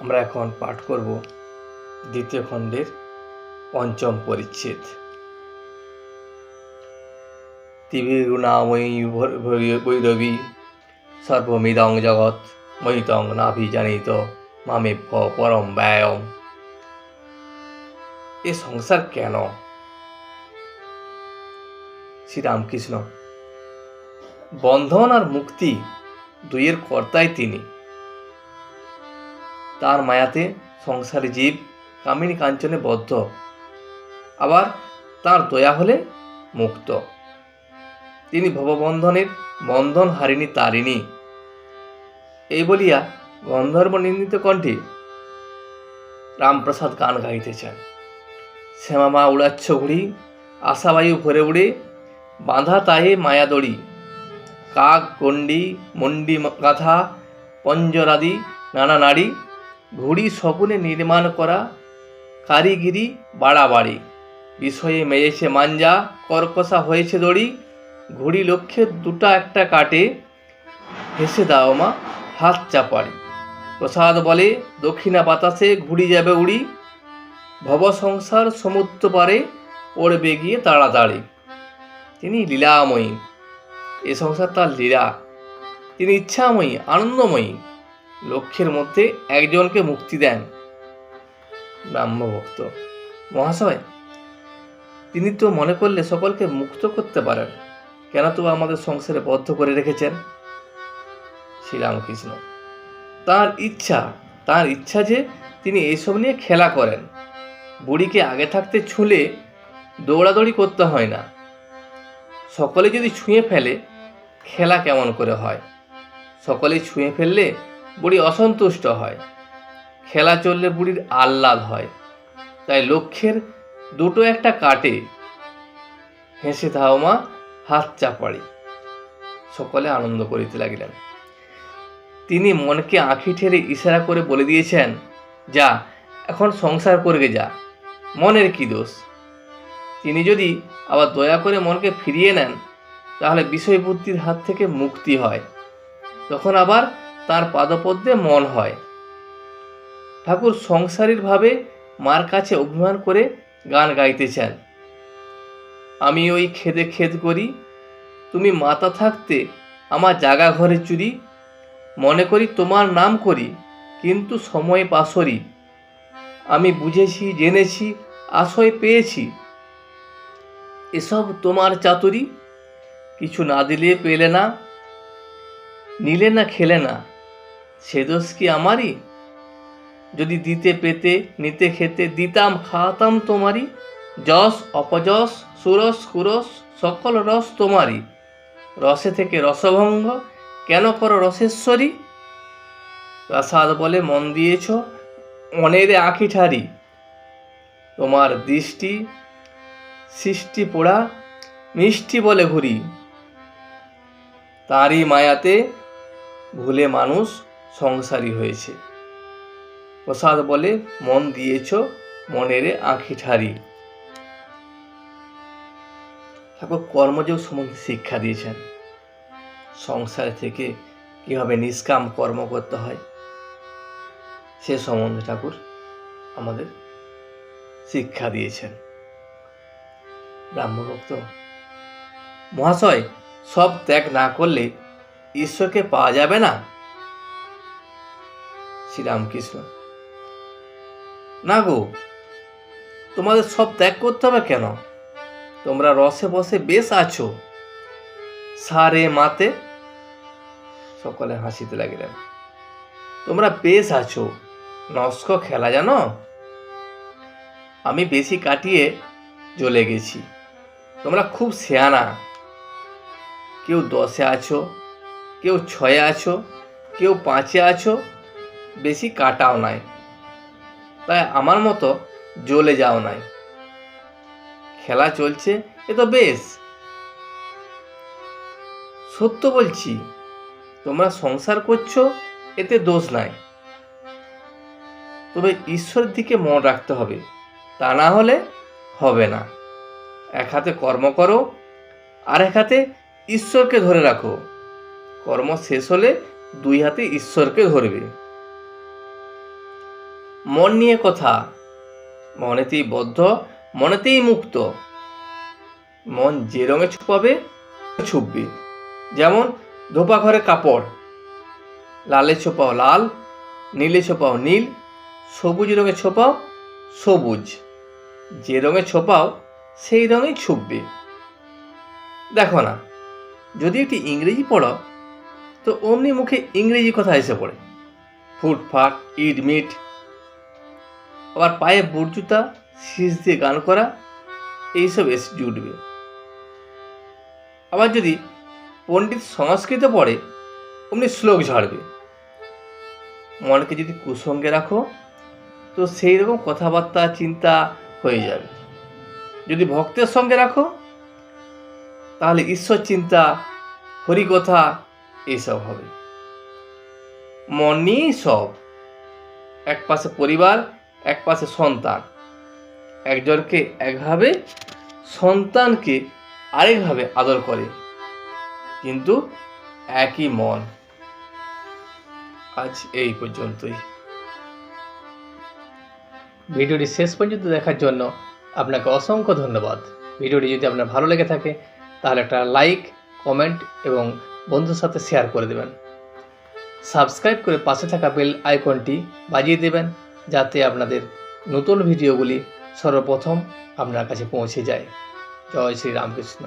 আমরা এখন পাঠ করব দ্বিতীয় খণ্ডের পঞ্চম পরিচ্ছেদ। ত্রিবিগুণাময়ী ভৈরবী, সর্বমিদং জগৎ, মহিতং নাভিজানিত মামে ভ পরম ব্যয়ম। এ সংসার কেন? শ্রীরামকৃষ্ণ, বন্ধন আর মুক্তি দুইয়ের কর্তাই তিনি। তার মায়াতে সংসারী জীব কামিনী কাঞ্চনে বদ্ধ। আবার তার দয়া হলে মুক্ত। তিনি ভববন্ধনের বন্ধন হারিনি তারিণী। এই বলিয়া গন্ধর্ব নিন্দিত কণ্ঠে রামপ্রসাদ গান গাইতেছেন। শ্যামামা উড়াচ্ছ ঘুড়ি, আশাবায়ু ভরে উড়ে, বাঁধা তাহে মায়াদড়ি কাক, গণ্ডি মন্ডি গাথা পঞ্জরাদি, নানা নারী ঘুড়ি শকুনে নির্মাণ করা, কারিগিরি বাড়াবাড়ি। বিষয়ে মেয়েছে মাঞ্জা, কর্কশা হয়েছে দড়ি, ঘুড়ি লক্ষ্যে দুটা একটা কাটে, হেসে দাও মা, হাত চাপাড়ি প্রসাদ বলে, দক্ষিণা বাতাসে ঘুড়ি যাবে উড়ি, ভব সংসার সমুদ্র পারে পড়বে গিয়ে তাড়াতাড়ি। তিনি লীলাময়ী। এ সংসার তার লীলা। তিনি ইচ্ছাময়ী, আনন্দময়ী। লক্ষ্যের মধ্যে একজনকে মুক্তি দেন ব্রাহ্মভক্ত মহাশয়, তিনি তো মনে করলে সকলকে মুক্ত করতে পারেন। কেন তো আমাদের সংসারে বদ্ধ করে রেখেছেন? শ্রীরামকৃষ্ণ, তার ইচ্ছা তার ইচ্ছা যে তিনি এইসব নিয়ে খেলা করেন। বুড়িকে আগে থাকতে ছুলে দৌড়াদৌড়ি করতে হয় না। সকলে যদি ছুঁয়ে ফেলে, খেলা কেমন করে হয়? সকলে ছুঁয়ে ফেললে বুড়ি অসন্তুষ্ট হয়। খেলা চললে বুড়ির আহ্লাদ হয়। তাই লক্ষ্যের দুটো একটা কাটে। হেসে ধাওমা হাত চাপাড়ি। সকলে আনন্দ করিতে লাগিলেন। তিনি মনকে আঁখি ঠেলে ইশারা করে বলে দিয়েছেন, যা, এখন সংসার করবে যা। মনের কি দোষ? তিনি যদি আবার দয়া করে মনকে ফিরিয়ে নেন, তাহলে বিষয় বুদ্ধির হাত থেকে মুক্তি হয়। তখন আবার তার পাদপদ্মে মন হয়। ঠাকুর সংসারীর ভাবে মার কাছে অভিমান করে গান গাইতেছেন। আমি ওই খেদে খেদ করি, তুমি মাতা থাকতে আমার জাগা ঘরে চুরি, মনে করি তোমার নাম করি, কিন্তু সময় পাশরি। আমি বুঝেছি, জেনেছি আশয় পেয়েছি। এসব তোমার চাতুরি, কিছু না দিলে পেলে না, নিলে না খেলে না। সে দোষ কি আমারই? যদি দিতে, পেতে, নিতে, খেতে, দিতাম, খাওয়াতাম তোমারই, যশ, অপযশ, সুরস, কুরস, সকল রস তোমারই। রসে থেকে রসভঙ্গ, কেন করো রসেশ্বরী? প্রাসাদ বলে মন দিয়েছ, মনের আঁখি ঠারি। তোমার দৃষ্টি, সৃষ্টি পোড়া, মিষ্টি বলে ঘুরি। তারই মায়াতে ভুলে মানুষ সংসারী হয়েছে। প্রসাদ বলে, মন দিয়েছ, মনের আঁখি ঠারি। ঠাকুর কর্মযোগ সম্বন্ধে শিক্ষা দিয়েছেন। সংসার থেকে কীভাবে নিষ্কাম কর্ম করতে হয়, সে সম্বন্ধে ঠাকুর আমাদের শিক্ষা দিয়েছেন। ব্রাহ্মভক্ত মহাশয়, সব ত্যাগ না করলে ঈশ্বরকে পাওয়া যাবে না? শ্রীরামকৃষ্ণ। না গো তোমাদের সব ত্যাগ করতে হবে কেন? তোমরা রসে বসে বেশ আছো। সারে মাতে। সকলে হাসিতে লাগিলেন। তোমরা বেশ আছো। নস্ক খেলা জানো? আমি বেশি কাটিয়ে জ্বলে গেছি। তোমরা খুব শেয়ানা কেউ দশে আছো, কেউ ছয়ে আছো, কেউ পাঁচে আছো বেশি কাটাও নাই। তাই আমার মতো জ্বলে যাও নাই। খেলা চলছে, এ তো বেশ। সত্য বলছি, তোমরা সংসার করছ, এতে দোষ নাই। তবে ঈশ্বরের দিকে মন রাখতে হবে, তা না হলে হবে না। এক হাতে কর্ম করো, আর এক হাতে ঈশ্বরকে ধরে রাখো। কর্ম শেষ হলে দুই হাতে ঈশ্বরকে ধরবে। মন নিয়ে কথা। মনেতেই বদ্ধ, মনেতেই মুক্ত। মন যে রঙে ছুপাবে, ছুপবে। যেমন ধোপা ঘরে কাপড়। লালে ছোপাও লাল, নীলে ছোপাও নীল, সবুজ রঙে ছোপাও সবুজ। যে রঙে ছোপাও, সেই রঙেই ছুপবে। দেখো না, যদি একটি ইংরেজি পড়ো, তো অমনি মুখে ইংরেজি কথা এসে পড়ে। ফুটফাট ইট মিট আবার পায়ে বুট জুতা, শীষ দিয়ে গান করা, এইসব এসে জুটবে আবার যদি পণ্ডিত সংস্কৃত পড়ে, অমনি শ্লোক ঝাড়বে। মনকে যদি কুসঙ্গে রাখো, তো সেই রকম কথাবার্তা, চিন্তা হয়ে যাবে। যদি ভক্তের সঙ্গে রাখো, তাহলে ঈশ্বর চিন্তা, হরিকথা এইসব হবে। মন নিয়েই সব। এক পাশে পরিবার এক পাশে সন্তান। একজনকে একভাবে সন্তানকে আরেকভাবে আদর করে, কিন্তু একই মন। আজ এই পর্যন্তই। ভিডিওটি শেষ পর্যন্ত দেখার জন্য আপনাকে অসংখ্য ধন্যবাদ। ভিডিওটি যদি আপনার ভালো লেগে থাকে, তাহলে একটা লাইক, কমেন্ট এবং বন্ধুর সাথে শেয়ার করে দেবেন। সাবস্ক্রাইব করে পাশে থাকা বেল আইকনটি বাজিয়ে দেবেন। যাতে আপনাদের নতুন ভিডিওগুলি সর্বপ্রথম আপনার কাছে পৌঁছে যায়। জয় শ্রী রামকৃষ্ণ।